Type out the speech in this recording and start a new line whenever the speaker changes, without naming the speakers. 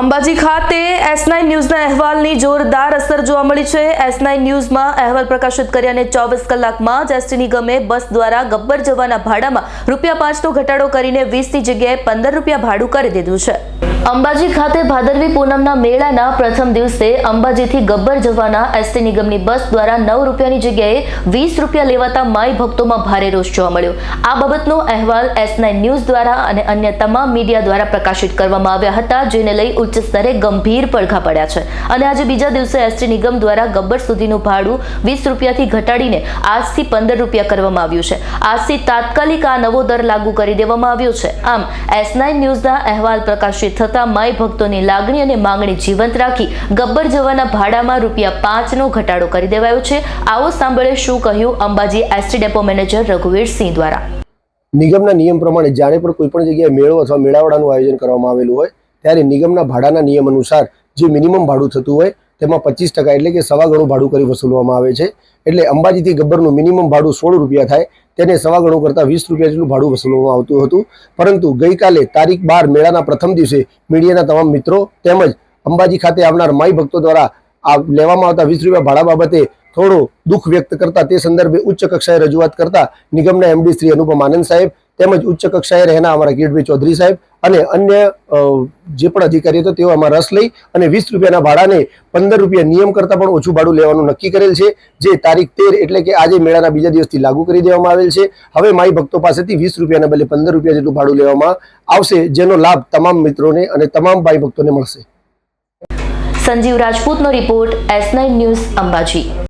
અંબાજી ખાતે S nine ન્યૂઝના અહેવાલની જોરદાર અસર જોવા મળી છે. એસ નાઇન ન્યૂઝમાં અહેવાલ પ્રકાશિત કર્યાને ચોવીસ કલાકમાં જ એસટી નિગમે બસ દ્વારા ગબ્બર જવાના ભાડામાં રૂપિયા પાંચનો ઘટાડો કરીને વીસની જગ્યાએ પંદર રૂપિયા ભાડું કરી દીધું છે. અંબાજી ખાતે ભાદરવી પૂનમના મેળાના પ્રથમ દિવસે અંબાજીથી ગબ્બર જવાના એસટી નિગમની બસ દ્વારા નવ રૂપિયાની જગ્યાએ વીસ રૂપિયા લેવાતા માય ભક્તોમાં ભારે રોષ જોવા મળ્યો. આ બાબતનો અહેવાલ એસ નાઇન ન્યૂઝ દ્વારા અને અન્ય તમામ મીડિયા દ્વારા પ્રકાશિત કરવામાં આવ્યા હતા, જેને લઈ ઉચ્ચ સ્તરે ગંભીર પડઘા પડ્યા છે. અને આજે બીજા દિવસે એસટી નિગમ દ્વારા ગબ્બર સુધીનું ભાડું વીસ રૂપિયાથી ઘટાડીને આજથી પંદર રૂપિયા કરવામાં આવ્યું છે. આજથી તાત્કાલિક આ નવો દર લાગુ કરી દેવામાં આવ્યો છે. આમ, એસ નાઇન ન્યૂઝના અહેવાલ પ્રકાશિત થતાં માય ભક્તોની લાગણી અને માંગણી જીવંત રાખી ગબ્બર જવાના ભાડામાં રૂપિયા પાંચનો ઘટાડો કરી દેવાયો છે. આવો સાંભળે શું કહ્યું અંબાજી એસટી ડેપો મેનેજર રઘુવીર સિંહ દ્વારા.
નિગમના નિયમ પ્રમાણે જ્યારે પણ કોઈ પણ જગ્યાએ મેળો અથવા મેળાવડાનું આયોજન કરવામાં આવેલું હોય, ત્યારે નિગમના ભાડાના નિયમ અનુસાર જે મિનિમમ ભાડું થતું હોય, તેમાં પચીસ ટકા એટલે કે સવા ગણું ભાડું કરી વસૂલવામાં આવે છે. એટલે અંબાજીથી ગબ્બરનું મિનિમમ ભાડું સોળ રૂપિયા થાય તેને સવા ગણું કરતાં વીસ રૂપિયા જેટલું ભાડું વસૂલવામાં આવતું હતું. પરંતુ ગઈકાલે તારીખ બાર મેળાના પ્રથમ દિવસે મીડિયાના તમામ મિત્રો તેમજ અંબાજી ખાતે આવનાર માઈ ભક્તો દ્વારા આ લેવામાં આવતા વીસ રૂપિયા ભાડા બાબતે થોડો દુઃખ વ્યક્ત કરતા તે સંદર્ભે ઉચ્ચ કક્ષાએ રજૂઆત કરતા નિગમના એમડી શ્રી અનુપમ આનંદ સાહેબ તેમજ ઉચ્ચ કક્ષાએ રહેના અમારા કિરીટભાઈ ચૌધરી સાહેબ અને અન્ય જે પણ અધિકારી હતો તેઓ આમાં રસ લઈ અને વીસ રૂપિયાના ભાડાને પંદર રૂપિયા નિયમ કરતાં પણ ઓછું ભાડું લેવાનું નક્કી કરેલ છે, જે તારીખ તેર એટલે કે આજે મેળાના બીજા દિવસથી લાગુ કરી દેવામાં આવેલ છે. હવે માઈ ભક્તો પાસેથી વીસ રૂપિયાના બદલે પંદર રૂપિયા જેટલું ભાડું લેવામાં આવશે, જેનો લાભ તમામ મિત્રોને અને તમામ ભાઈ ભક્તોને મળશે.
Sanjeev રાજપૂતનો report S nine news Ambaji.